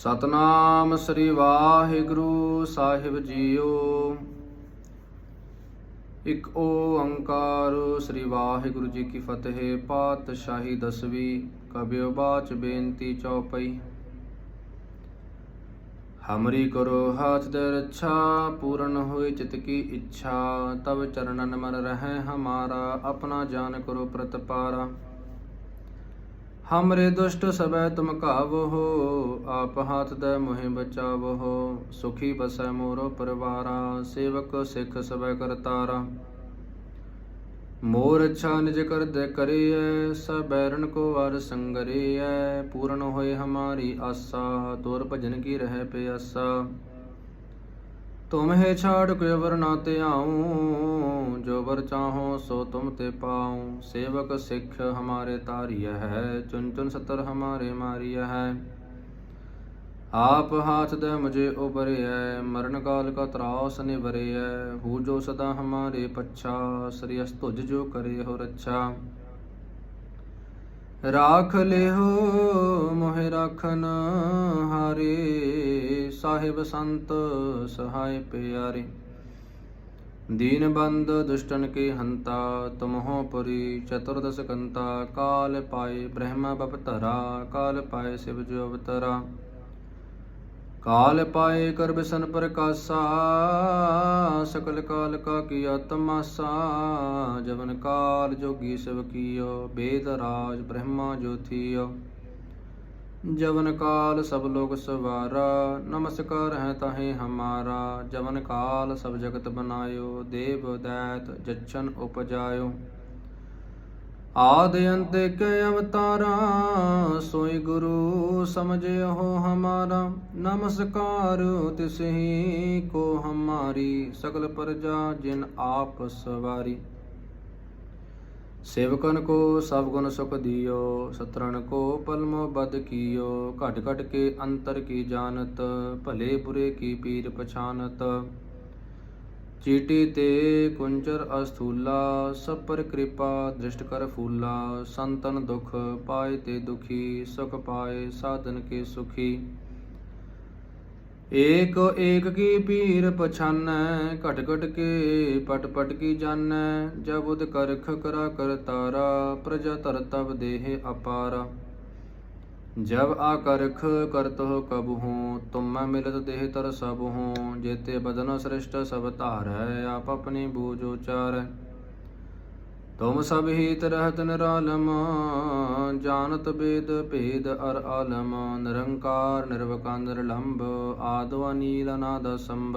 ਸਤਨਾਮ ਸ੍ਰੀ ਵਾਹਿਗੁਰੂ ਸਾਹਿਬ ਜੀਓ। ਇਕ ਓੰਕਾਰ ਸ੍ਰੀ ਵਾਹਿਗੁਰੂ ਜੀ ਕੀ ਫਤਿਹ, ਪਾਤਸ਼ਾਹੀ ਦਸਵੀਂ ਕਬਿਓ ਬਾਚ ਬੇਨਤੀ ਚਉਪਈ ਹਮਰੀ ਕਰੋ ਹਾਥ ਦੇ ਰੱਛਾ, ਪੂਰਨ ਹੋਏ ਚਿਤ ਕੀ ਇੱਛਾ ਤਬ ਚਰਨਨ ਮਨ ਰਹਿ ਹਮਾਰਾ, ਆਪਣਾ ਜਾਨ ਕਰੋ ਪ੍ਰਤਪਾਰਾ। ਹਮਰੇ ਦੁਸ਼ਟ ਸਭੈ ਤੁਮ ਕਾਵੋ ਆਪ ਹਾਥ ਦੇ ਮੋਹਿ ਬਚਾਵੋ, ਸੁਖੀ ਬਸੈ ਮੋਰੋ ਪਰਿਵਾਰਾ, ਸੇਵਕ ਸਿੱਖ ਸਬੈ ਕਰਤਾਰਾ। ਮੋਰ ਅੱਛਾ ਨਿਜ ਕਰ ਦੇ ਕਰੀਐ, ਸਭ ਬੈਰਨ ਕੋ ਵਾਰ ਸੰਗਰੀਐ, ਪੂਰਨ ਹੋਏ ਹਮਾਰੀ ਆਸਾ, ਤੋਰ ਭਜਨ ਕੀ ਰਹਿ ਪਿਆਸਾ। ਤੁਮ ਹੈ ਛਾੜ ਕੋਈ ਵਰ ਨਾ ਤੇ ਆਉ, ਜੋ ਵਰ ਚਾਹੋ ਸੋ ਤੁਮ ਤੇ ਪਾਉ। ਸੇਵਕ ਸਿੱਖ ਹਮਾਰੇ ਤਾਰੀय ਹੈ, ਚੁਨ ਚੁਨ ਸਤਰ ਹਮਾਰੇ ਮਾਰੀय ਹੈ। ਆਪ ਹਾਥ ਦੇ ਮੁਝੇ ਉਬਰਿਐ ਮਰਨ ਕਾਲ ਕਾ ਤਰਾਸ ਨਿਵਰਿਐ। ਹੂ ਜੋ ਸਦਾ ਹਮਾਰੇ ਪੱਛਾ, ਸ੍ਰੀ ਅਸ ਤੁਜ ਜੋ ਕਰੇ ਹੋ ਰੱਛਾ। ਰਾਖ ਲਿਓ ਮੋਹਿ ਰਾਖਨ ਹਾਰੇ, ਸਾਹਿਬ ਸੰਤ ਸਹਾਇ ਪਿਆਰੇ। ਦੀਨ ਬੰਦ ਦੁਸ਼ਟਨ ਕੇ ਹੰਤਾ, ਤੁਮਹੋ ਪੁਰੀ ਚਤੁਰਦਸ ਕੰਤਾ। ਕਾਲ ਪਾਏ ਬ੍ਰਹਮਾ ਬਪਤਰਾ, ਕਾਲ ਪਾਏ ਸਿਵ ਜੋ ਅਵਤਰਾ। ਕਾਲ ਪਾਏ ਕਰ ਬਿਸਨ ਪ੍ਰਕਾਸ਼ਾ, ਸਕਲ ਕਾਲ ਕਾ ਕੀਆ ਤਮਾਸਾ ਜਵਨ ਕਾਲ ਜੋਗੀ ਸਿਵ ਕੀਓ, ਬੇਦ ਰਾਜ ਬ੍ਰਹਮਾ ਜੋਥੀਓ ਜਵਨ ਕਾਲ ਸਭ ਲੋਕ ਸਵਾਰਾ, ਨਮਸਕਾਰ ਹੈ ਤਾਹੇ ਹਮਾਰਾ, ਜਵਨ ਕਾਲ ਸਭ ਜਗਤ ਬਨਾਇਓ, ਦੇਵ ਦੈਤ ਜਛਨ ਉਪਜਾਇਓ। ਆਦ ਅੰਤ ਕੇ ਅਵਤਾਰਾ, ਸੋਈ ਗੁਰੂ ਸਮਝਿਓ ਹਮਾਰਾ। ਨਮਸਕਾਰ ਤਿਸਹੀ ਕੋ ਹਮਾਰੀ, ਸਗਲ ਪ੍ਰਜਾ ਜਿਨ ਆਪ ਸਵਾਰੀ। ਸੇਵਕਨ ਕੋ ਸਭ ਗੁਣ ਸੁਖ ਦਿਓ ਸਤਰਨ ਕੋ ਪਲਮੋ ਬਦ ਕੀਓ। ਘਟ ਘਟ ਕੇ ਅੰਤਰ ਕੀ ਜਾਣਤ, ਭਲੇ ਬੁਰੇ ਕੀ ਪੀਰ ਪਛਾਨਤ। ਚੀਟੀ ਤੇ ਕੁੰਚਰ ਅਸਥੂਲਾ ਸਭ ਪਰ ਕਿਰਪਾ ਦ੍ਰਿਸ਼ਟ ਕਰ ਫੂਲਾ, ਸੰਤਨ ਦੁਖ ਪਾਏ ਤੇ ਦੁਖੀ, ਸੁਖ ਪਾਏ ਸਾਧਨ ਕੇ ਸੁਖੀ। ਏਕ ਏਕ ਕੀ ਪੀਰ ਪਛਾਨੈ ਘਟ ਘਟ ਕੇ ਪਟ ਪਟ ਕੀ ਜਾਣੈ ਜਬ ਉਦ ਕਰਖ ਕਰਾ ਕਰਤਾਰਾ ਪ੍ਰਜਾ ਧਰ ਤਬ ਦੇਹ ਅਪਾਰਾ। ਜਬ ਆਕਰਖ ਕਰਤ ਹੋ ਕਬ ਹੂੰ ਤੁਮ ਮੈਂ ਮਿਲਤ ਦੇਹ ਤਰ ਸਭ ਹੂੰ ਜੇਤੇ ਬਦਨ ਸ੍ਰਿਸ਼ਟ ਸਭ ਧਾਰੈ, ਆਪ ਆਪਣੀ ਬੂਝ ਉਚਾਰੈ। ਤੁਮ ਸਭ ਹੀਤ ਰਹਤ ਨਿਰਾਲਮ, ਜਾਣਤ ਬੇਦ ਭੇਦ ਅਰ ਆਲਮ, ਨਿਰੰਕਾਰ ਨਿਰਵਕਾਰ ਨਿਰਲੰਭ ਆਦਵਾ ਨੀਲ ਅਨਾਦ ਸੰਭ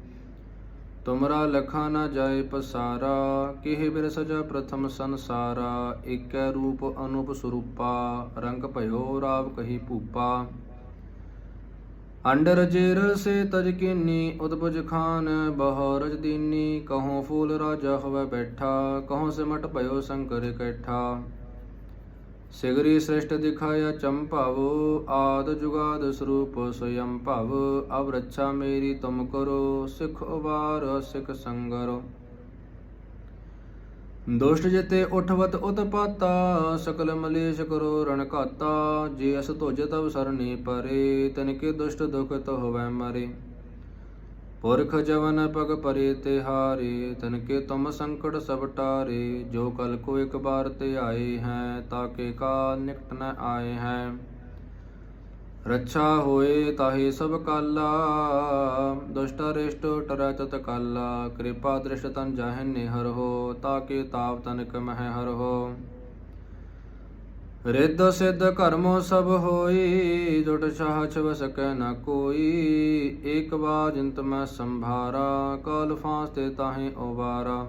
ਤੁਮਰਾ ਲਖਾ ਨਾ ਜਾਏ ਪਸਾਰਾ, ਕਿਹ ਬਿਰ ਸਜਾ ਪ੍ਰਥਮ ਸੰਸਾਰਾ, ਏਕੈ ਰੂਪ ਅਨੂਪ ਸਰੂਪਾ, ਰੰਗ ਭਇਓ ਰਾਵ ਕਹੀ ਭੂਪਾ। ਅੰਡਰ ਜੇਰ ਸੇ ਤਜ ਕੀਨੀ, ਉਦਬੁਜ ਖਾਨ ਬਹੁ ਰਜ ਦੀਨੀ ਕਹੋ ਫੂਲ ਰਾਜਾ ਹੋਵੇ ਬੈਠਾ, ਕਹੋ ਸਿਮਟ ਭਇਓ ਸੰਕਰ ਇਕੱਠਾ ਸਿਗਰੀ ਸ੍ਰਿਸ਼ਟ ਦਿਖਾਇਆ ਚੰਭਾਵ ਆਦ ਜੁਗਾਦ ਸਰੂਪ ਸਯੰ ਭਵ ਅਬ ਰੱਛਾ ਮੇਰੀ ਤੁਮ ਕਰੋ, ਸਿਖ ਉਬਾਰ, ਸਿਖ ਸੰਗਰੋ। ਦੁਸ਼ਟ ਜਿਤੇ ਉਠਵਤ ਉਤਪਾਤਾ, ਸਕਲ ਮਲੇਸ਼ ਕਰੋ ਰਣ ਘਾਤਾ, ਜੇ ਅਸ ਤੁਜ ਤਵ ਸਰਨੀ ਪਰੇ, ਤਨ ਕੇ ਦੁਸ਼ਟ ਦੁਖ ਤੋ ਹੋਵੈ ਮਰੇ। ਪੁਰਖ ਜਵਨ ਪਗ ਪਰੇ ਤੇ ਹਾਰੇ, ਤਨ ਕੇ ਤੁਮ ਸੰਕਟ ਸਭ ਟਾਰੇ, ਜੋ ਕਲ ਕੋ ਇਕ ਬਾਰ ਤੇ ਆਏ ਹੈ ਤਾਕੇ ਕਾਲ ਨਿਕਟ ਨ ਆਏ ਹੈ। ਰੱਛਾ ਹੋਏ ਤਾਹੇ ਸਭ ਕਾਲਾ, ਦੁਸ਼ਟ ਰਿਸ਼ਟ ਟਰੈ ਤਤ ਕਾਲਾ, ਕਿਰਪਾ ਦ੍ਰਿਸ਼ਟ ਤਨ ਜਾਹਿ ਨਿਹਰ ਹੋ ਤਾਕੇ ਤਾਪ ਤਨਕ ਮਹਿ ਹਰ ਹੋ। ਰਿੱਧ ਸਿੱਧ ਕਰਮੋ ਸਭ ਹੋਈ, ਜੁਟ ਛਾਹ ਛਵ ਸਕੈ ਨਾ ਕੋਈ। ਏਕ ਬਾਰ ਜਿੰਤ ਮੈਂ ਸੰਭਾਰਾ, ਕਾਲ ਫਾਂਸ ਤੇ ਤਾਹੇ ਉਬਾਰਾ।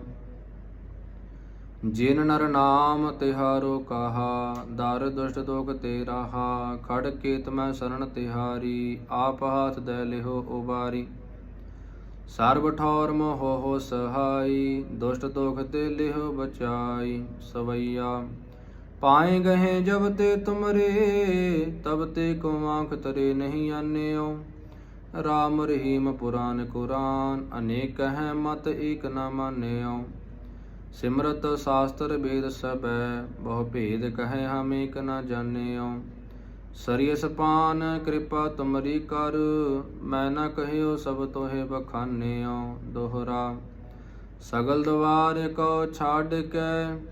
ਜਿਨ ਨਰ ਨਾਮ ਤਿਹਾਰੋ ਕਹਾ, ਦਰ ਦੁਸ਼ਟ ਦੋਖ ਤੇ ਰਹਾ ਖੜ ਕੇਤ ਮੈਂ ਸਰਣ ਤਿਹਾਰੀ, ਆਪ ਹਾਥ ਦੇ ਲਿਹੋ ਉਬਾਰੀ। ਸਰਬ ਠੌਰ ਮੋਹ ਹੋ ਸਹਾਈ, ਦੁਸ਼ਟ ਦੁਖ ਤੇ ਲਿਹੋ ਬਚਾਈ ਸਵਈਆ। ਪਾਏ ਗਏ ਜਬ ਤੇ ਤੁਮਰੇ, ਤਬ ਤੇ ਕੋ ਆਂਖ ਤਰੇ ਨਹੀਂ ਆਨਿਓ। ਰਾਮ ਰਹੀਮ ਪੁਰਾਨ ਕੁਰਾਨ ਅਨੇਕ ਹੈ ਮਤ ਏਕ ਨਾ ਮਾਨਿਓ। ਸਿਮਰਤ ਸਾਸਤਰ ਵੇਦ ਸਬੈ ਬਹੁ ਭੇਦ ਕਹੈ ਹਮ ਏਕ ਨਾ ਜਾਣਿਓ। ਸਰੀਸ ਪਾਨ ਕਿਰਪਾ ਤੁਮਰੀ ਕਰ, ਮੈਂ ਨਾ ਕਹਿਓ ਸਭ ਤੋਹਿ ਬਖਾਨਿਓ। ਦੋਹਰਾ, ਸਗਲ ਦਵਾਰ ਕੋ ਛਾੜ ਕੇ